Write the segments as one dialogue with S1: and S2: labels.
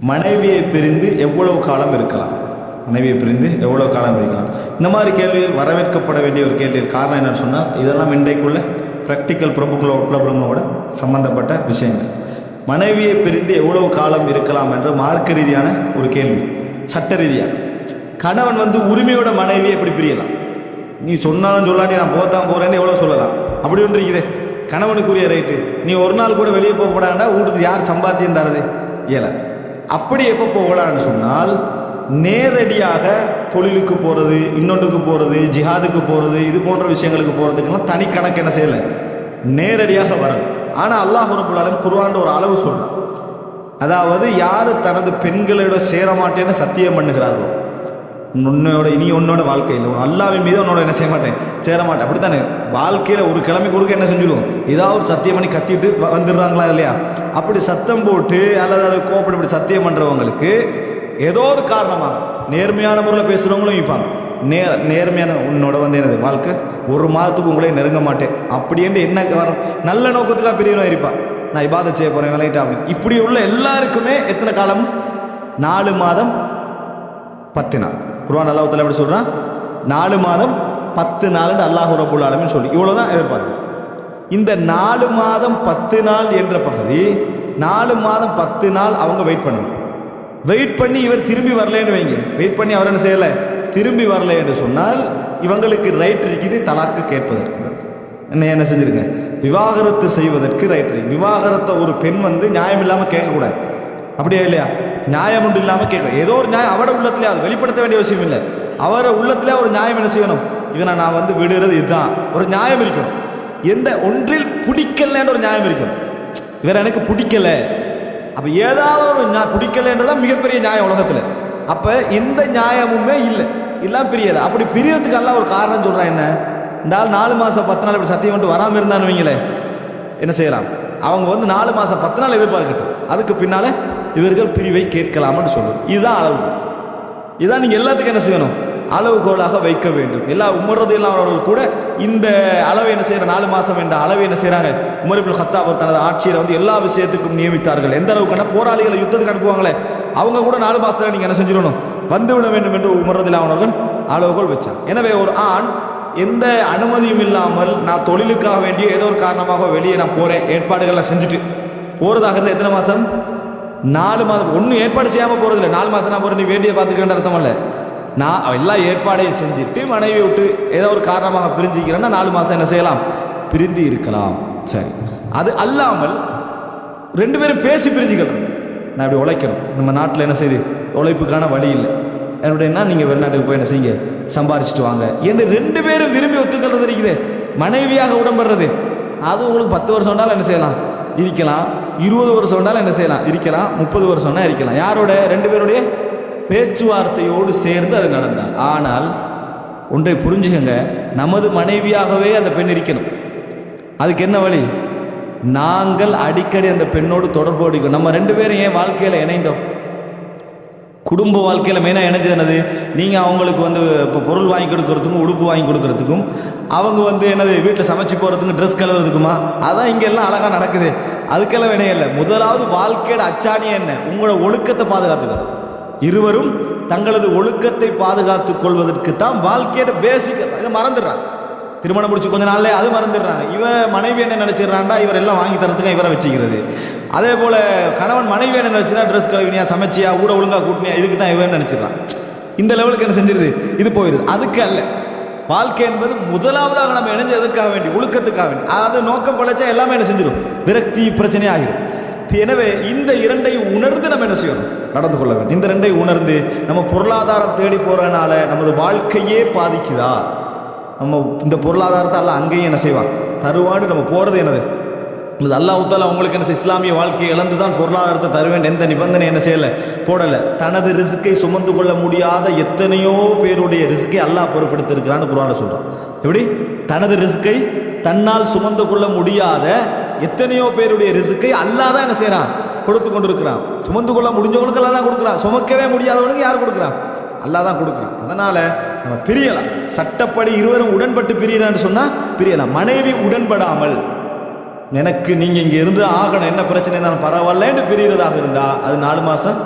S1: மனைவியை பிரிந்து எவ்வளவு காலம் இருக்கலாம்? மனைவியை பிரிந்து எவ்வளவு காலம் இருக்கலாம்? இந்த மாதிரி கேள்விகள் வரவேற்கப்பட வேண்டிய ஒரு கேள்விகள் காரணம் என்னன்னு சொன்னால் இதெல்லாம் இன்றைக்குள்ள ப்ராக்டிக்கல் ப்ராப்ளங்களோட ப்ராப்ளங்களோட சம்பந்தப்பட்ட விஷயங்கள். மனைவியை பிரிந்து எவ்வளவு காலம் இருக்கலாம் என்ற மார்க்க ரீதியான ஒரு கேள்வி. சட்ட ரீதியாக. கணவன் வந்து உரிமையோட மனைவியை எப்படி பிரியலாம்? நீ சொன்னாலும் சொல்லாட்டி நான் போத்தான் போறேன்னு எவ்வளோ சொல்லலாம்? அப்படி ஒன்று இருக்குதே. கணவனுக்குரிய ரைட்டு நீ ஒரு நாள் கூட வெளியே போக போடாண்டா வீட்டுக்கு யார் சம்பாத்தியம் தரது? இயல அப்படி எப்போ போகலான்னு சொன்னால் நேரடியாக தொழிலுக்கு போகிறது இன்னொன்றுக்கு போகிறது ஜிஹாதுக்கு போகிறது இது போன்ற விஷயங்களுக்கு போகிறதுக்கெல்லாம் தனி கணக்கு என்ன செய்யலை. நேரடியாக வரணும் ஆனால் அல்லாஹ் ரபுல்லாலும் குர்வான்ற ஒரு அளவு சொல்றான். அதாவது யார் தனது பெண்களோட சேர மாட்டேன்னு சத்தியம் பண்ணுகிறார்களோ உன்னோட இனி உன்னோட வாழ்க்கையில். அல்லாவின் மீது உன்னோட என்ன செய்ய மாட்டேன். சேர மாட்டேன். அப்படித்தானே? வாழ்க்கையில் ஒரு கிழமை கொடுக்க என்ன செஞ்சிடும் ஏதாவது ஒரு சத்தியம் பண்ணி கத்திட்டு வந்துடுறாங்களா இல்லையா? அப்படி சத்தம் போட்டு அல்லது அதை கோப்படி இப்படி சத்தியம் பண்ணுறவங்களுக்கு ஏதோ ஒரு காரணமாக நேர்மையான முறையில் பேசுகிறவங்களும் இருப்பாங்க நேர் நேர்மையான உன்னோட வந்து என்னது வாழ்க்கை? ஒரு மாதத்துக்கு உங்களே நெருங்க மாட்டேன். அப்படின்ட்டு என்ன காரணம்? நல்ல நோக்கத்துக்காக பெரியவன் இருப்பான் நான் இபாதை செய்ய போகிறேன் விளையாட்டா அப்படின்னு. இப்படி உள்ள எல்லாருக்குமே எத்தனை காலம்? நாலு மாதம் பத்து நாள். குர்வான் அல்லாஹ் தஆலா எப்படி சொல்கிறான் நாலு மாதம் பத்து நாள்னு அல்லாஹ் ரபுல் ஆலமீன் சொல்லி. இவ்வளவுதான் எதிர்பார்க்கும் இந்த நாலு மாதம் பத்து நாள் என்ற பகுதி நாலு மாதம் பத்து நாள் அவங்க வெயிட் பண்ணணும் வெயிட் பண்ணி இவர் திரும்பி வரலன்னு வைங்க. வெயிட் பண்ணி அவர் என்ன செய்யலை? திரும்பி வரல என்று சொன்னால் இவங்களுக்கு ரைட் இருக்குது தலாக்கு கேட்பதற்கு. என்ன என்ன செஞ்சுருங்க? விவாகரத்து செய்வதற்கு ரைட் இருக்கு. விவாகரத்தை ஒரு பெண் வந்து நியாயம் இல்லாமல் கேட்கக்கூடாது. அப்படியா இல்லையா? நியாயம் ஒன்று இல்லாமல் கேட்க ஏதோ ஒரு நியாயம் அவட உள்ளத்திலே அது வெளிப்படுத்த வேண்டிய விஷயம் இல்லை. அவரை உள்ளத்திலே ஒரு நியாயம் என்ன செய்யணும்? இவனை நான் வந்து விடுறது இதுதான். ஒரு நியாயம் இருக்கணும். எந்த ஒன்றில் பிடிக்கலன்ற ஒரு நியாயம் இருக்கணும். இவர் எனக்கு பிடிக்கலை. அப்போ ஏதாவது ஒரு நியாயம் பிடிக்கலன்றதான் மிகப்பெரிய நியாயம் உலகத்தில். அப்போ எந்த நியாயமுமே இல்லை. எல்லாம் பிரியலை. அப்படி பிரியறதுக்கு எல்லாம் ஒரு காரணம் சொல்கிறான் என்ன? இந்த ஆள் நாலு மாதம் பத்து நாள் இப்படி சத்தியம் வந்துட்டு வராமல் இருந்தான்னு வைங்களேன். என்ன செய்யலாம்? அவங்க வந்து நாலு மாதம் பத்து நாள் எதிர்பார்க்கட்டும். அதுக்கு பின்னால் இவர்கள் பிரிவை கேட்கலாம்னு சொல்லுவோம் இதுதான் அளவு. இதுதான் நீங்கள் எல்லாத்துக்கும் என்ன செய்யணும்? அளவுகோலாக வைக்க வேண்டும். எல்லா உமர்றது எல்லாம் கூட இந்த அளவை என்ன செய்யற நாலு மாதம் என்ற அளவை என்ன செய்கிறாங்க உமரிபுல் ஹத்தாபர் அவர் தனது ஆட்சியில் வந்து எல்லா விஷயத்துக்கும் நியமித்தார்கள். எந்த அளவுக்குன்னா போராளிகளை யுத்தத்துக்கு அனுப்புவாங்களே அவங்க கூட நாலு மாதத்தில் நீங்கள் என்ன செஞ்சிடணும்? வந்துவிட வேண்டும் என்று உமர்றது இல்லாமல் அளவுகோல் வச்சாங்க. எனவே ஒரு ஆண் எந்த அனுமதியும் இல்லாமல் நான் தொழிலுக்காக வேண்டிய ஏதோ ஒரு காரணமாக வெளியே நான் போகிறேன் ஏற்பாடுகள்லாம் செஞ்சுட்டு போகிறதாக இருந்தால் எத்தனை மாதம் நாலு மாதம் ஒன்றும் ஏற்பாடு செய்யாமல் போகிறதில்ல நாலு மாதம் நான் போகிற நீ வேண்டியை பார்த்துக்கன்ற அர்த்தம் இல்லை. நான் எல்லா ஏற்பாடையும் செஞ்சுட்டு மனைவி விட்டு ஏதோ ஒரு காரணமாக பிரிஞ்சுக்கிறேன்னா நாலு மாதம் என்ன செய்யலாம்? பிரிந்து இருக்கலாம். சரி. அது அல்லாமல் ரெண்டு பேரும் பேசி பிரிஞ்சுக்கணும். நான் இப்படி உழைக்கணும். நம்ம நாட்டில் என்ன செய்யுது? உழைப்புக்கான வழி இல்லை. என்னுடையனா நீங்கள் வெளிநாட்டுக்கு போய் என்ன செய்யுங்க? சம்பாரிச்சிட்டு வாங்க. என்று ரெண்டு பேரும் விரும்பி ஒத்துக்கிறது இருக்குது. மனைவியாக உடம்படுறது அது உங்களுக்கு பத்து வருஷம் என்ன செய்யலாம்? இருக்கலாம். இருபது வருஷம் வேணாலும் என்ன செய்யலாம்? இருக்கலாம். முப்பது வருஷம்னா இருக்கலாம். யாரோட? ரெண்டு பேருடைய பேச்சுவார்த்தையோடு சேர்ந்து அது நடந்தால். ஆனால் ஒன்றை புரிஞ்சுக்கங்க. நமது மனைவியாகவே அந்த பெண் இருக்கணும். அதுக்கு என்ன வழி? நாங்கள் அடிக்கடி அந்த பெண்ணோடு தொடர்பு அடிக்கும் நம்ம ரெண்டு பேரும் ஏன் வாழ்க்கையில் இணைந்தோம்? குடும்ப வாழ்க்கையில் மெயினாக இணைஞ்சது என்னது? நீங்கள் அவங்களுக்கு வந்து இப்போ பொருள் வாங்கி கொடுக்கறதுக்கும் உடுப்பு வாங்கி கொடுக்கறதுக்கும் அவங்க வந்து என்னது வீட்டில் சமைச்சு போகிறதுக்கும் ட்ரெஸ் கழுவுறதுக்குமா? அதான் இங்கே எல்லாம் அழகாக நடக்குது. அதுக்கெல்லாம் வினையே இல்லை. முதலாவது வாழ்க்கையோட அச்சாணி என்ன? உங்களோட ஒழுக்கத்தை பாதுகாத்துக்கணும். இருவரும் தங்களது ஒழுக்கத்தை பாதுகாத்து கொள்வதற்கு தான் வாழ்க்கையோட பேசிக் இதை மறந்துடுறான் திருமணம் முடிச்சு கொஞ்ச நாள்ல அது மறந்துடுறாங்க. இவன் மனைவி என்ன நினச்சிடுறான்டா? இவர் எல்லாம் வாங்கி தரத்துக்கு இவரை வச்சுக்கிறது. அதே போல் கணவன் மனைவி என்ன நினச்சினா ட்ரெஸ் கழுவினியா சமைச்சியா ஊட ஒழுங்கா கூட்டினியா இதுக்கு தான் இவன் நினச்சிடறான். இந்த லெவலுக்கு என்ன செஞ்சிருது? இது போயிடுது அதுக்கு அல்ல. வாழ்க்கை என்பது முதலாவதாக நம்ம இணைஞ்சு எதுக்காக வேண்டி ஒழுக்கத்துக்காக வேண்டி. அது நோக்கம் பழைச்சா எல்லாமே என்ன செஞ்சிடும் விரக்தி பிரச்சனை ஆகிடும் எனவே இந்த இரண்டை உணர்ந்து நம்ம என்ன செய்யணும்? நடந்து கொள்ள வேண்டும். இந்த ரெண்டை உணர்ந்து நம்ம பொருளாதாரம் தேடி போகிறனால நமது வாழ்க்கையே பாதிக்குதா? நம்ம இந்த பொருளாதாரத்தை எல்லாம் அங்கேயும் என்ன செய்வான்? தருவான்னு நம்ம போகிறது என்னது? இது அல்லாஹால அவங்களுக்கு என்ன இஸ்லாமிய வாழ்க்கையை இழந்து தான் பொருளாதாரத்தை தருவேன் எந்த நிபந்தனை என்ன செய்யலை? போடலை. தனது ரிஸ்க்கை சுமந்து கொள்ள முடியாத எத்தனையோ பேருடைய ரிஸ்க்கை அல்லாஹ் பொறுப்படுத்திருக்கிறான்னு குரான சொல்கிறான் எப்படி? தனது ரிஸ்க்கை தன்னால் சுமந்து கொள்ள முடியாத எத்தனையோ பேருடைய ரிஸ்க்கை அல்லாஹ் தான் என்ன செய்கிறான் கொடுத்து கொண்டு இருக்கிறான் சுமந்து கொள்ள முடிஞ்சவங்களுக்கு எல்லாம் தான் கொடுக்குறான். சுமக்கவே முடியாதவனுக்கு யார் கொடுக்குறான்? அல்லாஹ் தான் கொடுக்குறான். அதனால் நம்ம பிரியலாம். சட்டப்படி இருவரும் உடன்பட்டு பிரியலான்னு சொன்னால் பிரியலாம். மனைவி உடன்படாமல் எனக்கு நீங்க இங்க இருந்து ஆகணும் என்ன பிரச்சனை இருந்தாலும் பரவாயில்லன்னு பிரியறதாக இருந்தா அது நாலு மாசம்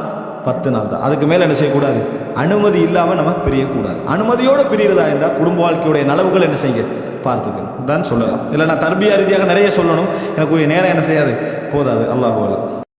S1: பத்து நாள் தான். அதுக்கு மேலே என்ன செய்யக்கூடாது? அனுமதி இல்லாமல் நம்ம பிரியக்கூடாது. அனுமதியோடு பிரியறதா இருந்தால் குடும்ப வாழ்க்கையுடைய நலவுகள் என்ன செய்ய பார்த்துக்கணும் தான் சொல்லலாம். இல்லை நான் தர்பியா ரீதியாக நிறைய சொல்லணும். எனக்கு நேரம் என்ன செய்யாது? போதாது. அல்லாஹ்